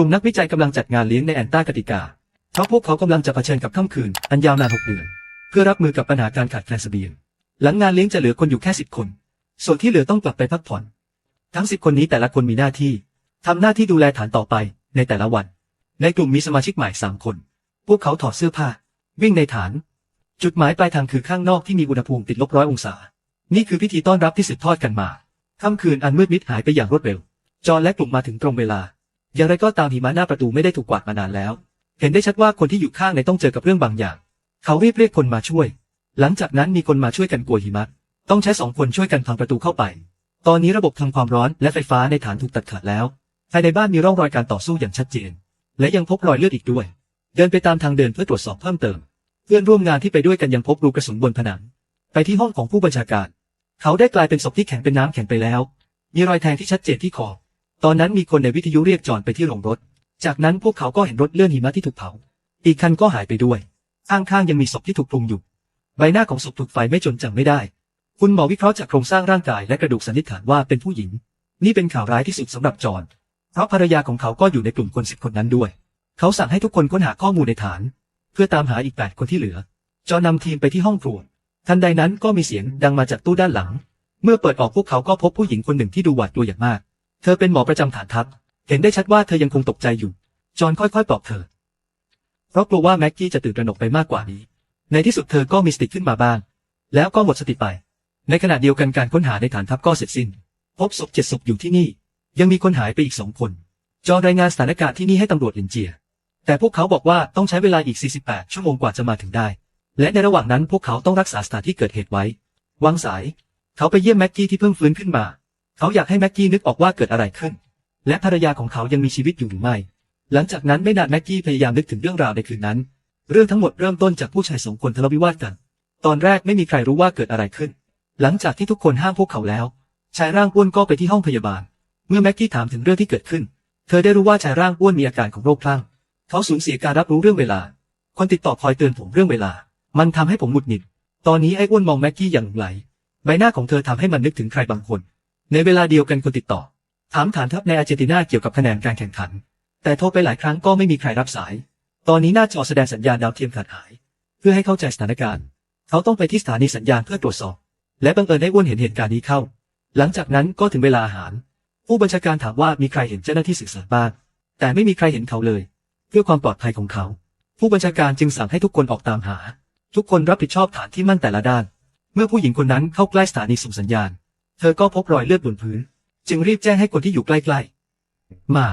กลุ่มนักวิจัยกำลังจัดงานเลี้ยงในแอนตาร์กติกาเพราะพวกเขากำลังจะเผชิญกับค่ำคืน อันยาวนานหกเดือน เพื่อรับมือกับปัญหาการขาดแคลนเสบียง หลังงานเลี้ยงจะเหลือคนอยู่แค่สิบคน ส่วนที่เหลือต้องกลับไปพักผ่อน ทั้งสิบคนนี้แต่ละคนมีหน้าที่ทำหน้าที่ดูแลฐานต่อไปในแต่ละวัน ในกลุ่มมีสมาชิกใหม่สามคน พวกเขาถอดเสื้อผ้า วิ่งในฐาน จุดหมายปลายทางคือข้างนอกที่มีอุณหภูมิติดลบร้อยองศา นี่คือพิธีต้อนรับที่สืบทอดกันมาค่ำคืนอันมืดมิดหายไปอย่างรวดเร็ว จอห์นและกลุ่มมาถึงตรงเวลา อย่างไรก็ตามหิมะหน้าประตูไม่ได้ถูกกวาดมานานแล้ว เห็นได้ชัดว่าคนที่อยู่ข้างในต้องเจอกับเรื่องบางอย่าง เขารีบเรียกคนมาช่วย หลังจากนั้นมีคนมาช่วยกันกลัวหิมะ ต้องใช้สองคนช่วยกันพังประตูเข้าไป ตอนนี้ระบบทำความร้อนและไฟฟ้าในฐานถูกตัดขาดแล้ว ภายในบ้านมีร่องรอยการต่อสู้อย่างชัดเจน และยังพบรอยเลือดอีกด้วย เดินไปตามทางเดินเพื่อตรวจสอบเพิ่มเติม เพื่อนร่วมงานที่ไปด้วยกันยังพบรูกระสุนบนผนัง ไปที่ห้องของผู้บัญชาการ เขาได้กลายเป็นศพที่แข็งเป็นน้ำแข็งไปแล้ว มีรอยแทงที่ชัดเจนที่คอ ตอนนั้นมีคนในวิทยุเรียกจอห์นไปที่โรงรถ จากนั้นพวกเขาก็เห็นรถเลื่อนหิมะที่ถูกเผา อีกคันก็หายไปด้วยข้างๆยังมีศพที่ถูกคลุมอยู่ ใบหน้าของศพถูกไฟไม่จนจำไม่ได้ คุณหมอวิเคราะห์จากโครงสร้างร่างกายและกระดูกสันนิษฐานว่าเป็นผู้หญิง นี่เป็นข่าวร้ายที่สุดสำหรับจอห์นเพราะภรรยาของเขาก็อยู่ในกลุ่มคนสิบคนนั้นด้วย เขาสั่งให้ทุกคนค้นหาข้อมูลในฐาน เพื่อตามหาอีกแปดคนที่เหลือ จอนนำทีมไปที่ห้องครัวทันใดนั้นก็มีเสียงดังมาจากตู้ด้านหลัง เมื่อเปิดออกพวกเขาก็พบผู้หญิงคนหนึ่งที่ดูหวาดกลัวอย่างมาก เธอเป็นหมอประจำฐานทัพ เห็นได้ชัดว่าเธอยังคงตกใจอยู่ จอห์นค่อยๆปลอบเธอ เพราะกลัวว่าแม็กกี้จะตื่นตระหนกไปมากกว่านี้ ในที่สุดเธอก็มีสติขึ้นมาบ้าง แล้วก็หมดสติไป ในขณะเดียวกันการค้นหาในฐานทัพก็เสร็จสิ้น พบศพเจ็ดศพอยู่ที่นี่ ยังมีคนหายไปอีกสองคน จอห์นรายงานสถานการณ์ที่นี่ให้ตำรวจลินเจีย แต่พวกเขาบอกว่าต้องใช้เวลาอีก 48 ชั่วโมงกว่าจะมาถึงได้ และในระหว่างนั้นพวกเขาต้องรักษาสถานที่เกิดเหตุไว้วางสาย เขาไปเยี่ยมแม็กกี้ที่เพิ่งฟื้นขึ้นมา เขาอยากให้แม็กกี้นึกออกว่าเกิดอะไรขึ้น และภรรยาของเขายังมีชีวิตอยู่หรือไม่ หลังจากนั้นไม่นานแม็กกี้พยายามนึกถึงเรื่องราวในคืนนั้น เรื่องทั้งหมดเริ่มต้นจากผู้ชายสองคนทะเลาะวิวาทกัน ตอนแรกไม่มีใครรู้ว่าเกิดอะไรขึ้น หลังจากที่ทุกคนห้ามพวกเขาแล้ว ชายร่างอ้วนก็ไปที่ห้องพยาบาล เมื่อแม็กกี้ถามถึงเรื่องที่เกิดขึ้น เธอได้รู้ว่าชายร่างอ้วนมีอาการของโรคคลั่งเขาสูญเสียการรับรู้เรื่องเวลา คนติดต่อคอยเตือนผมเรื่องเวลา มันทำให้ผมหงุดหงิด ตอนนี้ไอ้อ้วนมองแม็กกี้อย่างหลงไหล ใบหน้าของเธอทำให้มันนึกถึงใครบางคน ในเวลาเดียวกันคนติดต่อ ถามฐานทัพในอาร์เจนตินาเกี่ยวกับคะแนนการแข่งขัน แต่โทรไปหลายครั้งก็ไม่มีใครรับสาย ตอนนี้หน้าจอแสดงสัญญาณดาวเทียมขาดหาย เพื่อให้เข้าใจสถานการณ์ เขาต้องไปที่สถานีสัญญาณเพื่อตรวจสอบ และบังเอิญได้อ้วนเห็นเหตุการณ์นี้เข้า หลังจากนั้นก็ถึงเวลาอาหาร ผู้บัญชาการถามว่ามีใครเห็นเจ้าหน้าที่สื่อสารบ้าง แต่ไม่มีใครเห็นเขาเลย เพื่อความปลอดภัยของเขา ผู้บัญชาการจึงสั่งให้ทุกคนออกตามหา ทุกคนรับผิดชอบฐานที่มั่นแต่ละด้าน เมื่อผู้หญิงคนนั้นเข้าใกล้สถานีส่งสัญญาณ เธอก็พบรอยเลือดบนพื้น จึงรีบแจ้งให้คนที่อยู่ใกล้ๆ มา